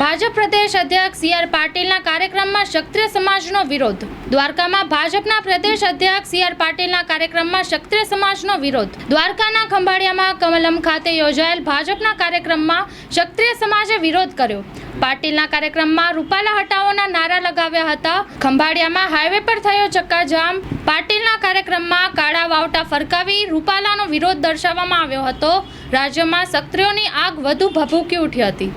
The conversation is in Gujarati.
ભાજપ પ્રદેશ અધ્યક્ષ સી આર પાટીલના કાર્યક્રમમાં ક્ષત્રિય સમાજનો વિરોધ. દ્વારકામાં ભાજપના પ્રદેશ અધ્યક્ષ સી આર પાટીલના કાર્યક્રમમાં ક્ષત્રિય સમાજનો વિરોધ. દ્વારકાના ખંભાળિયામાં કમલમ ખાતે યોજાયેલ ભાજપના કાર્યક્રમમાં ક્ષત્રિય સમાજે વિરોધ કર્યો. પાટીલના કાર્યક્રમમાં રૂપાલા હટાવોના નારા લગાવ્યા હતા. ખંભાળિયામાં હાઈવે પર થયો ચક્કાજામ. પાટીલના કાર્યક્રમમાં કાળા વાવટા ફરકાવી રૂપાલાનો વિરોધ દર્શાવવામાં આવ્યો હતો. રાજ્યમાં ક્ષત્રિયોની આગ વધુ ભભૂકી ઉઠી હતી.